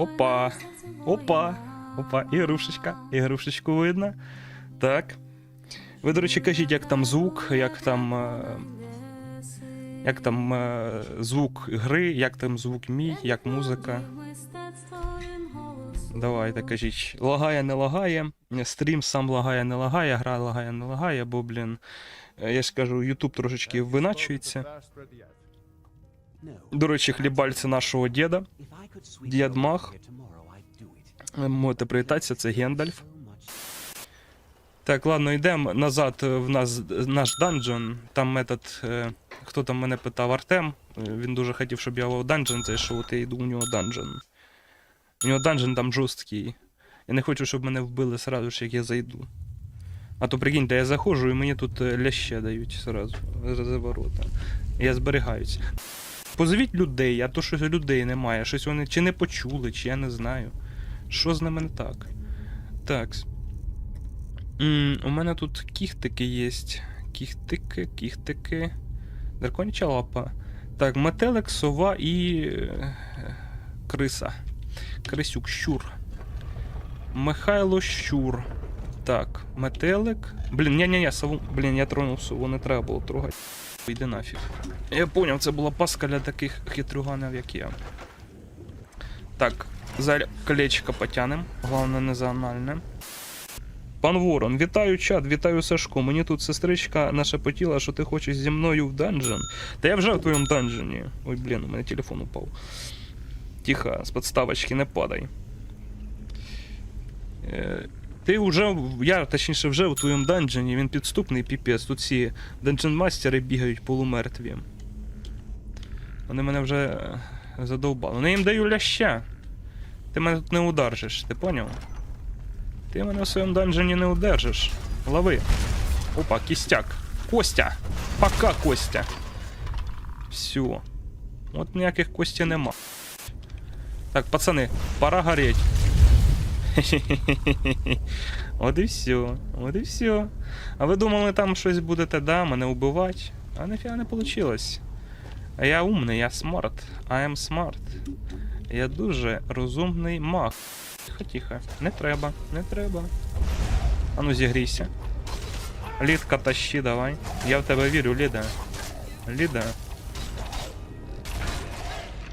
Опа. Опа. Опа. Ігрушечка. Ігрушечку видно. Так. Ви, до речі, кажіть, як там звук, як там. е, Як там е, звук гри, як там звук мій, як музика. Давайте кажіть, лагає, не лагає. Стрім сам лагає, не лагає, гра лагає, не лагає, бо, блін, е, я ж кажу, Ютуб трошечки виначується. До речі, хлібальце нашого діда. Дід Мах. Можете привітатися, це Гендальф. Так, ладно, йдемо назад в нас наш данжен. Там метод. е, Хто там мене питав Артем. Е, Він дуже хотів, щоб я в данжен зайшов, от я йду у нього данжен. У нього данжен там жорсткий. Я не хочу, щоб мене вбили сразу ж, як я зайду. А то прикиньте, я заходжу і мені тут е, ляще дають сразу з ворота. Я зберігаюся. Позовіть людей, а то щось людей немає. Щось вони чи не почули, чи я не знаю. Що з ними не так? Так. м у мене тут кіхтики є. Кіхтики, кіхтики. Драконяча лапа. Так, метелик, сова і. е, Криса. Крисюк, щур. Михайло Щур. Так, метелик. Блін, ні-ні-ні, сову. Блін, я тронув сову, не треба було трогати. Йди нафіг. Я поняв, це була паска для таких хитрюганів, як я. Так, зараз колечко потянем. Головне, не заанальне. Пан Ворон, вітаю чат, вітаю Сашко. Мені тут сестричка нашепотіла, що ти хочеш зі мною в данжен. Та я вже в твоєму данжені. Ой, блін, у мене телефон упав. Тихо, з подставочки не падай. Ти вже, я точніше вже у твоєму данжені, він підступний піпець. Тут ці данжен-мастери бігають полумертві. Вони мене вже е, задовбали. Я їм даю ляща. Ти мене тут не удержиш, ти поняв? Ти мене в своєму данжені не удержиш. Лови. Опа, кістяк. Костя! Пока, Костя. Все. От ніяких Кості нема. Так, пацани, пора гореть. От і все. От і все. А ви думали, там щось будете, да, мене убивати? А нафіга не вийшло. А я умний, я смарт. I am smart. Я дуже розумний маг. Тихо, тихо. Не треба, не треба. Ану зігрійся. Лідка тащи, давай. Я в тебе вірю, Ліда. Ліда.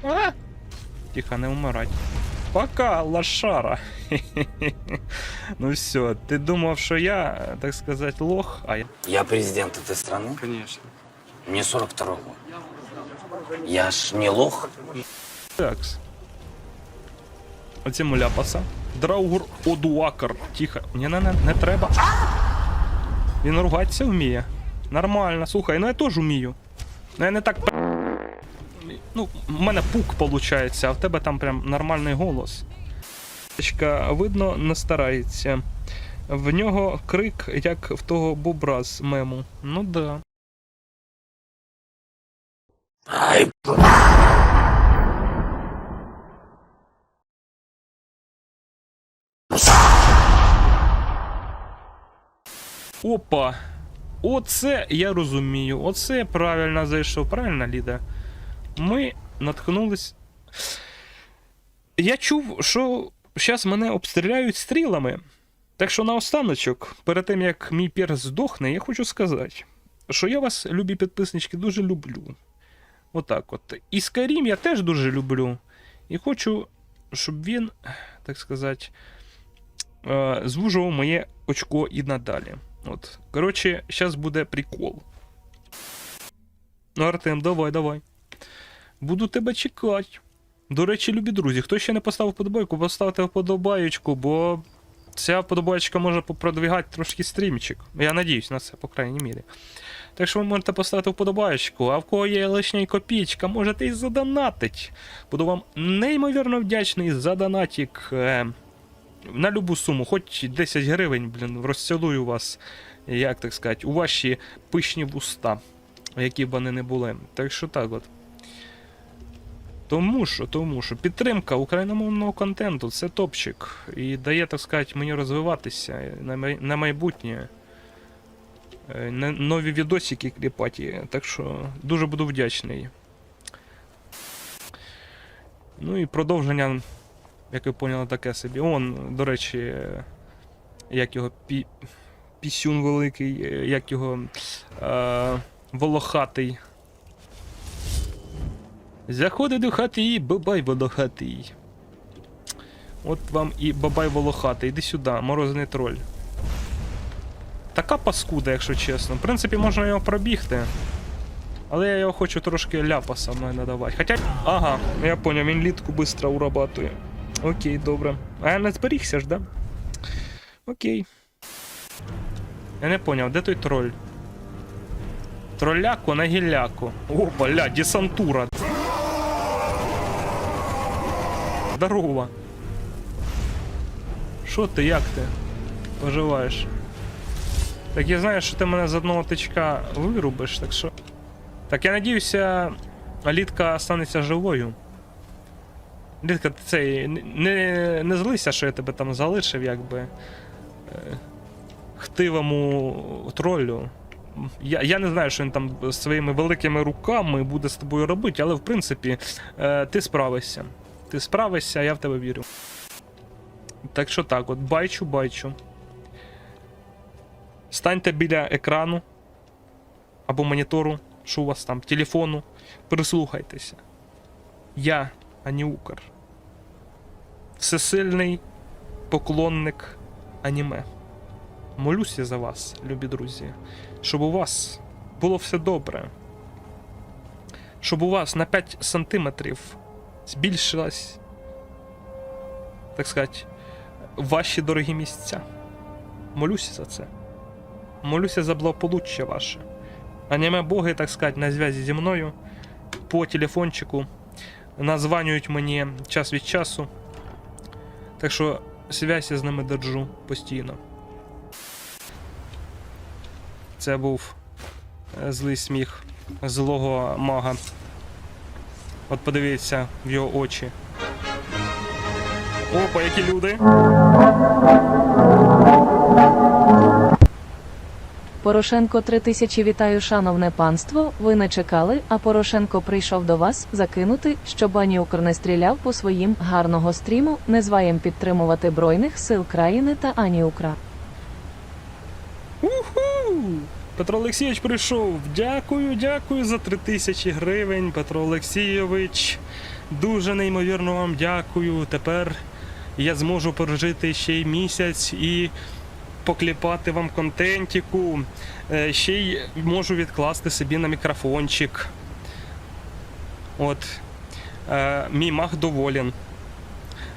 А! Тихо, не вмирать. Пока, лошара. ну все, ти думав, що я, так сказати, лох, а я. Я президент этой страны. Конечно. Мне 42 год. Я ж не лох. Такс. Оці муляпаса. Драугур Одуакар. Тихо. Ні, не, не, не треба. Він ругатися вміє. Нормально, слухай, ну я теж вмію. Ну я не так. Ну, в мене пук виходить, а в тебе там прям нормальний голос. Дочка, видно, не старається. В нього крик, як в того бобра з мему. Ну да. Ай, Опа. Оце я розумію. Оце я правильно зайшов. Правильно, Ліда? Ми наткнулись. Я чув, що зараз мене обстріляють стрілами. Так що наостаночок, перед тим як мій перс здохне, я хочу сказати, що я вас, любі підписнички, дуже люблю. Отак от. І Skyrim я теж дуже люблю. І хочу, щоб він, так сказати, е, звужував моє очко і надалі. От. Коротше, зараз буде прикол. Ну, Артем, давай, давай. Буду тебе чекати. До речі, любі друзі, хто ще не поставив вподобайку, поставте вподобаєчку, бо ця вподобайка може продвигати трошки стрімчик. Я надіюсь на це, по крайній мірі. Так що ви можете поставити вподобаєчку, а в кого є лишня копійка, можете і задонатить. Буду вам неймовірно вдячний за донатик. Е, на любу суму, хоч 10 гривень, блін, розцілую вас, як так сказати, у ваші пишні вуста, які б вони не були. Так що так от. Тому що, тому що підтримка україномовного контенту це топчик. І дає, так сказати, мені розвиватися на, май- на майбутнє. Е, нові відосики кліпаті. Так що дуже буду вдячний. Ну і продовження Як ви поняли, таке собі. Он, до речі, як його пі... пісюн великий, е, як його е... волохатий. Заходи до хати і бабай волохатий. От вам і бабай волохатий. Іди сюди, морозний троль. Така паскуда, якщо чесно. В принципі, можна його пробігти. Але я його хочу трошки ляпаса надавати. Хоча. Ага, я поняв, він літку швидко урабатує. Окей, добре. А я не зберігся ж, да? Окей. Я не поняв, де той троль? Тролляку на гілляку. О, бля, десантура. Здорово. Що ти, як ти? Поживаєш? Так я знаю, що ти мене з одного тичка вирубиш, так що. Так я надіюся, Літка останеться живою. Літка, ти цей. Не, не злися, що я тебе там залишив, якби. Е, хтивому тролю. Я, я не знаю, що він там своїми великими руками буде з тобою робити, але в принципі е, ти справишся. Ти справишся, я в тебе вірю. Так що так, от байчу, байчу. Станьте біля екрану або монітору, що у вас там, телефону. Прислухайтеся. Я, Аніукар. Всесильний поклонник аніме. Молюся за вас, любі друзі, щоб у вас було все добре. Щоб у вас на 5 сантиметрів збільшилась, так сказати, ваші дорогі місця. Молюся за це. Молюся за благополуччя ваше. Аніме боги, так сказати, на зв'язі зі мною по телефончику. Названюють мені час від часу. Так що зв'язь я з ними держу постійно. Це був е, злий сміх злого мага. От подивіться в його очі. Опа, які люди! Порошенко 3000 вітаю, шановне панство. Ви не чекали, а Порошенко прийшов до вас закинути, щоб Аніукр не стріляв по своїм гарного стріму, не зваєм підтримувати Збройних сил країни та Аніукра. Уху! Петро Олексійович прийшов. Дякую, дякую за 3000 гривень. Петро Олексійович. Дуже неймовірно вам дякую. Тепер я зможу прожити ще й місяць і покліпати вам контентіку. Е, Ще й можу відкласти собі на мікрофончик. От. Е, мій маг доволен.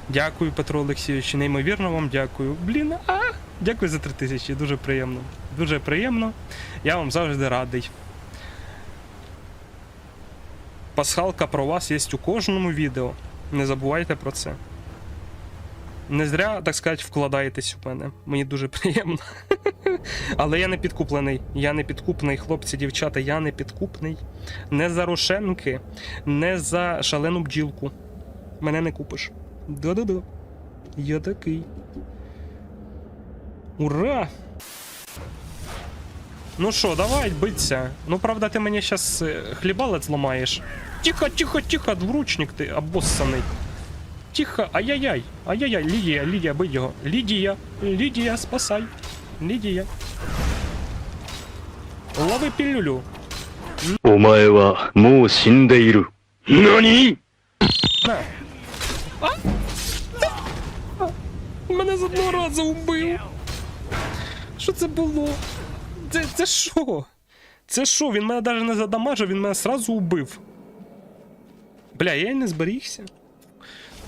Дякую, Петро Олексійович. Неймовірно вам дякую. Блін, а! Дякую за 3000, дуже приємно. Дуже приємно. Я вам завжди радий. Пасхалка про вас є у кожному відео. Не забувайте про це. Не зря, так сказати, вкладаєтесь у мене. Мені дуже приємно. Але я не підкуплений. Я не підкупний, хлопці, дівчата, я не підкупний. Не за рошенки, не за шалену бджілку. Мене не купиш. Да-да-да. Я такий. Ура! Ну що, давай, биться. Ну, правда, ти мені зараз е, хлібалець ламаєш. Тихо, тихо, тихо, двуручник ти обоссаний. Тихо, ай-яй-яй, ай-яй-яй, Лідія, Лідія, бий його. Лідія, Лідія, спасай. Лідія. Лови пілюлю. Омае ва моу сіндеїру. Нані? На. А? Мене з одного разу вбив. Що це було? Це, це що? Це що? Він мене навіть не задамажив, він мене сразу убив. Бля, я й не зберігся.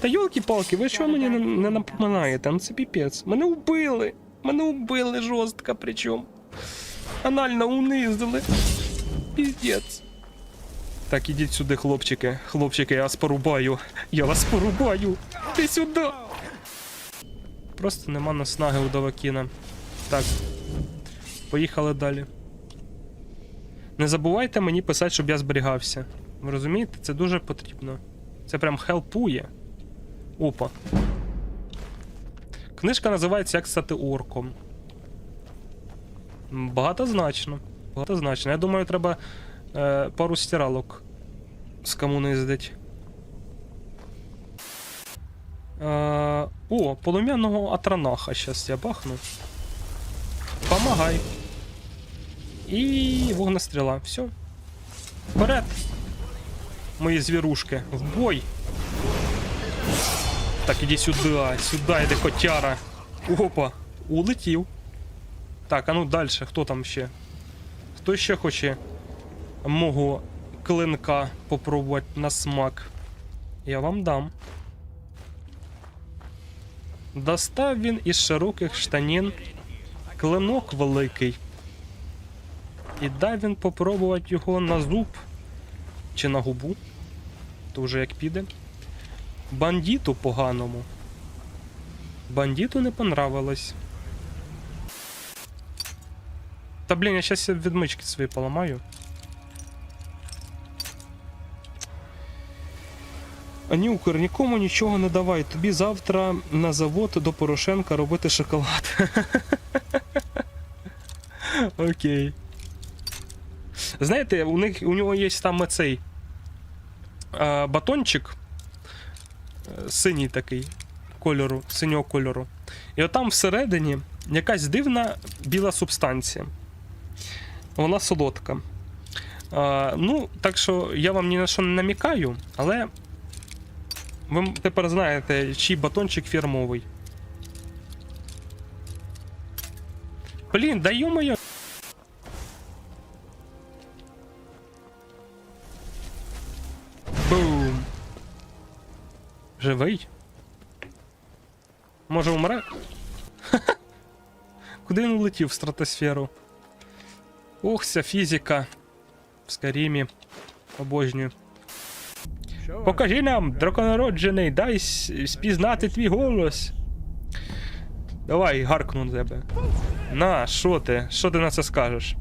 Та йолки-палки, ви що мені не, не напоминаєте? Ну це піпець. Мене вбили. Мене вбили жорстко причому. Анально унизили. Піздець. Так, ідіть сюди, хлопчики. Хлопчики, я вас порубаю. Я вас порубаю. Ти сюди. Просто нема наснаги у Давакіна. Так. Поїхали далі. Не забувайте мені писати, щоб я зберігався. Ви розумієте? Це дуже потрібно. Це прям хелпує. Опа. Книжка називається Як стати орком. Багатозначно. Багатозначно. Я думаю, треба е, пару стиралок з комуни здать. Е, о, полум'яного атранаха. Щас я бахну. Помагай. І вогнестріла. Все. Вперед! Мої звірушки. В бой! Так, іди сюди, сюди, йде котяра. Опа, улетів. Так, а ну далі, хто там ще? Хто ще хоче мого клинка попробувати на смак? Я вам дам. Достав він із широких штанін клинок великий. І дай він попробувати його на зуб чи на губу. То вже як піде. Бандиту поганому. Бандиту не понравилось. Та блін, я щас відмички свої поламаю. Анюкер, нікому нічого не давай. Тобі завтра на завод до Порошенка робити шоколад. Окей. Знаєте, у них у нього є там цей а, батончик е, синій такий кольору, синього кольору. І отам всередині якась дивна біла субстанція. Вона солодка. А, ну, так що я вам ні на що не намікаю, але ви тепер знаєте, чий батончик фірмовий. Блін, да ё-моё. Бум. Живий? Може умре? Куди він улетів в стратосферу? Ох, ця фізика. В Скарімі. Обожнюю. Покажи нам, драконароджений, дай спізнати твій голос. Давай, гаркну на тебе. На, що ти? Що ти на це скажеш?